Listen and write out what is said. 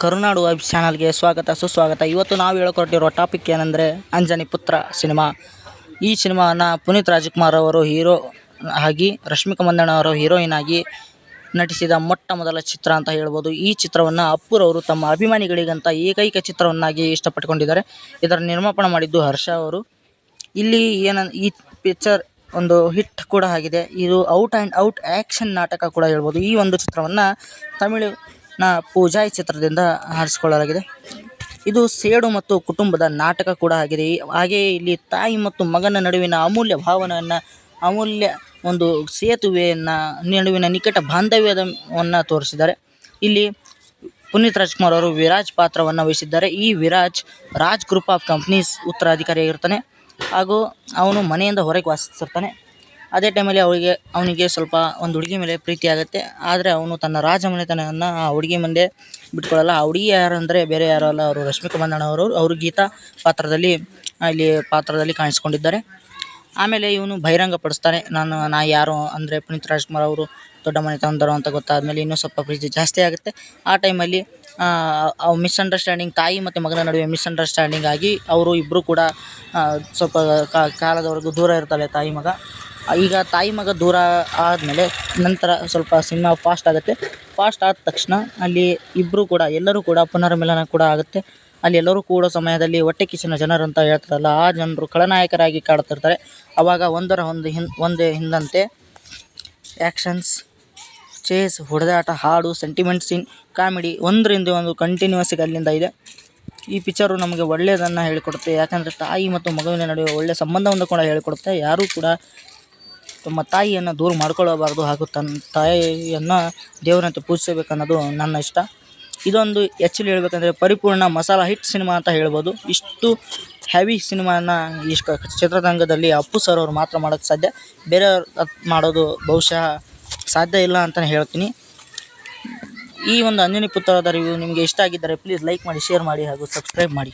ಕರುನಾಡು vibes ಚಾನಲ್ಗೆ ಸ್ವಾಗತ, ಸುಸ್ವಾಗತ. ಇವತ್ತು ನಾವು ಹೇಳ್ಕೊಟ್ಟಿರೋ ಟಾಪಿಕ್ ಏನಂದರೆ ಅಂಜನಿ ಪುತ್ರ ಸಿನಿಮಾ. ಈ ಸಿನಿಮಾನ ಪುನೀತ್ ರಾಜ್ಕುಮಾರ್ ಅವರು ಹೀರೋ ಆಗಿ, ರಶ್ಮಿಕಾ ಮಂದಣ್ಣ ಅವರು ಹೀರೋಯಿನ್ ಆಗಿ ನಟಿಸಿದ ಮೊಟ್ಟ ಮೊದಲ ಚಿತ್ರ ಅಂತ ಹೇಳ್ಬೋದು. ಈ ಚಿತ್ರವನ್ನು ಅಪ್ಪುರವರು ತಮ್ಮ ಅಭಿಮಾನಿಗಳಿಗಂತ ಏಕೈಕ ಚಿತ್ರವನ್ನಾಗಿ ಇಷ್ಟಪಟ್ಟುಕೊಂಡಿದ್ದಾರೆ. ಇದರ ನಿರ್ಮಾಪಣ ಮಾಡಿದ್ದು ಹರ್ಷ ಅವರು. ಇಲ್ಲಿ ಏನ, ಈ ಪಿಕ್ಚರ್ ಒಂದು ಹಿಟ್ ಕೂಡ ಆಗಿದೆ. ಇದು ಔಟ್ ಆ್ಯಂಡ್ ಔಟ್ ಆ್ಯಕ್ಷನ್ ನಾಟಕ ಕೂಡ ಹೇಳ್ಬೋದು. ಈ ಒಂದು ಚಿತ್ರವನ್ನು ತಮಿಳಿನ ಪೂಜಾಯ್ ಚಿತ್ರದಿಂದ ಆರಿಸಿಕೊಳ್ಳಲಾಗಿದೆ ಇದು ಸೇಡು ಮತ್ತು ಕುಟುಂಬದ ನಾಟಕ ಕೂಡ ಆಗಿದೆ. ಹಾಗೆಯೇ ಇಲ್ಲಿ ತಾಯಿ ಮತ್ತು ಮಗನ ನಡುವಿನ ಅಮೂಲ್ಯ ಭಾವನೆಯನ್ನು ಅಮೂಲ್ಯ ಒಂದು ಸೇತುವೆಯನ್ನು, ನಡುವಿನ ನಿಕಟ ಬಾಂಧವ್ಯವನ್ನು ತೋರಿಸಿದ್ದಾರೆ. ಇಲ್ಲಿ ಪುನೀತ್ ರಾಜ್ಕುಮಾರ್ ಅವರು ವಿರಾಜ್ ಪಾತ್ರವನ್ನು ವಹಿಸಿದ್ದಾರೆ. ಈ Viraj Raj group of companies ಉತ್ತರಾಧಿಕಾರಿಯಾಗಿರ್ತಾನೆ. ಹಾಗೂ ಅವನು ಮನೆಯಿಂದ ಹೊರಗೆ ವಾಸಿಸ್ತಿರ್ತಾನೆ. ಅದೇ ಟೈಮಲ್ಲಿ ಅವಳಿಗೆ, ಅವನಿಗೆ ಸ್ವಲ್ಪ ಒಂದು ಹುಡುಗಿ ಮೇಲೆ ಪ್ರೀತಿ ಆಗುತ್ತೆ. ಆದರೆ ಅವನು ತನ್ನ ರಾಜಮನೆತನವನ್ನು ಆ ಹುಡುಗಿ ಮುಂದೆ ಬಿಟ್ಕೊಳ್ಳಲ್ಲ ಆ ಹುಡುಗಿ ಯಾರು ಅಂದರೆ ಬೇರೆ ಯಾರು ಅಲ್ಲ, ಅವರು ರಶ್ಮಿಕಾ ಮಂದಣ್ಣವರು ಅವರು ಗೀತಾ ಪಾತ್ರದಲ್ಲಿ ಇಲ್ಲಿ ಪಾತ್ರದಲ್ಲಿ ಕಾಣಿಸ್ಕೊಂಡಿದ್ದಾರೆ. ಆಮೇಲೆ ಇವನು ಬಹಿರಂಗಪಡಿಸ್ತಾನೆ ನಾನು, ನಾ ಯಾರು ಅಂದರೆ ಪುನೀತ್ ರಾಜ್ಕುಮಾರ್ ಅವರು ದೊಡ್ಡ ಮನೆತನದವರು ಅಂತ ಗೊತ್ತಾದಮೇಲೆ ಇನ್ನೂ ಸ್ವಲ್ಪ ಪ್ರೀತಿ ಜಾಸ್ತಿ ಆಗುತ್ತೆ. ಆ ಟೈಮಲ್ಲಿ ಮಿಸ್ಅಂಡರ್ಸ್ಟ್ಯಾಂಡಿಂಗ್ ತಾಯಿ ಮತ್ತು ಮಗನ ನಡುವೆ ಮಿಸ್ಅಂಡರ್ಸ್ಟ್ಯಾಂಡಿಂಗ್ ಆಗಿ ಅವರು ಇಬ್ಬರು ಕೂಡ ಸ್ವಲ್ಪ ಕಾಲದವರೆಗೂ ದೂರ ಇರ್ತಾರೆ ತಾಯಿ ಮಗ. ಈಗ ತಾಯಿ ಮಗ ದೂರ ಆದಮೇಲೆ ನಂತರ ಸ್ವಲ್ಪ ಸಿನಿಮಾ ಫಾಸ್ಟ್ ಆಗುತ್ತೆ. ಫಾಸ್ಟ್ ಆದ ತಕ್ಷಣ ಅಲ್ಲಿ ಇಬ್ಬರು ಕೂಡ, ಎಲ್ಲರೂ ಕೂಡ ಪುನರ್ಮಿಲನ ಕೂಡ ಆಗುತ್ತೆ. ಅಲ್ಲಿ ಎಲ್ಲರೂ ಕೂಡ ಸಮಯದಲ್ಲಿ ಹೊಟ್ಟೆ ಕಿಚ್ಚಿನ ಜನರು ಅಂತ ಹೇಳ್ತಾರಲ್ಲ, ಆ ಜನರು ಖಳನಾಯಕರಾಗಿ ಕಾಡ್ತಿರ್ತಾರೆ. ಆವಾಗ ಒಂದರ ಒಂದು ಹಿನ್, ಒಂದು ಹಿಂದಂತೆ ಆ್ಯಕ್ಷನ್ಸ್ ಚೇಸ್ ಹೊಡೆದಾಟ, ಹಾಡು ಸೆಂಟಿಮೆಂಟ್ ಸೀನ್ ಕಾಮಿಡಿ ಒಂದರಿಂದ ಒಂದು ಕಂಟಿನ್ಯೂಸ್ ಅಲ್ಲಿಂದ ಇದೆ. ಈ ಪಿಕ್ಚರು ನಮಗೆ ಒಳ್ಳೆಯದನ್ನು ಹೇಳಿಕೊಡುತ್ತೆ. ಯಾಕಂದರೆ ತಾಯಿ ಮತ್ತು ಮಗುವಿನ ನಡುವೆ ಒಳ್ಳೆಯ ಸಂಬಂಧವನ್ನು ಕೂಡ ಹೇಳಿಕೊಡುತ್ತೆ. ಯಾರೂ ಕೂಡ ತಮ್ಮ ತಾಯಿಯನ್ನು ದೂರ ಮಾಡ್ಕೊಳ್ಳಬಾರ್ದು ಹಾಗೂ ತನ್ನ ತಾಯಿಯನ್ನು ದೇವರಂತೆ ಪೂಜಿಸಬೇಕನ್ನೋದು ನನ್ನ ಇಷ್ಟ. ಇದೊಂದು ಆ್ಯಕ್ಚುಲಿ ಹೇಳ್ಬೇಕಂದ್ರೆ ಪರಿಪೂರ್ಣ ಮಸಾಲ ಹಿಟ್ ಸಿನಿಮಾ ಅಂತ ಹೇಳ್ಬೋದು. ಇಷ್ಟು ಹೆವಿ ಸಿನಿಮಾನ ಈ ಚಿತ್ರರಂಗದಲ್ಲಿ ಅಪ್ಪು ಸರ್ ಅವರು ಮಾತ್ರ ಮಾಡೋಕ್ಕೆ ಸಾಧ್ಯ. ಬೇರೆಯವ್ರು ಮಾಡೋದು ಬಹುಶಃ ಸಾಧ್ಯ ಇಲ್ಲ ಅಂತಲೇ ಹೇಳ್ತೀನಿ. ಈ ಒಂದು ಅಂಜನಿ ಪುತ್ರದ ರಿವ್ಯೂ ನಿಮಗೆ ಇಷ್ಟ ಆಗಿದ್ದರೆ ಪ್ಲೀಸ್ ಲೈಕ್ ಮಾಡಿ ಶೇರ್ ಮಾಡಿ ಹಾಗೂ ಸಬ್ಸ್ಕ್ರೈಬ್ ಮಾಡಿ.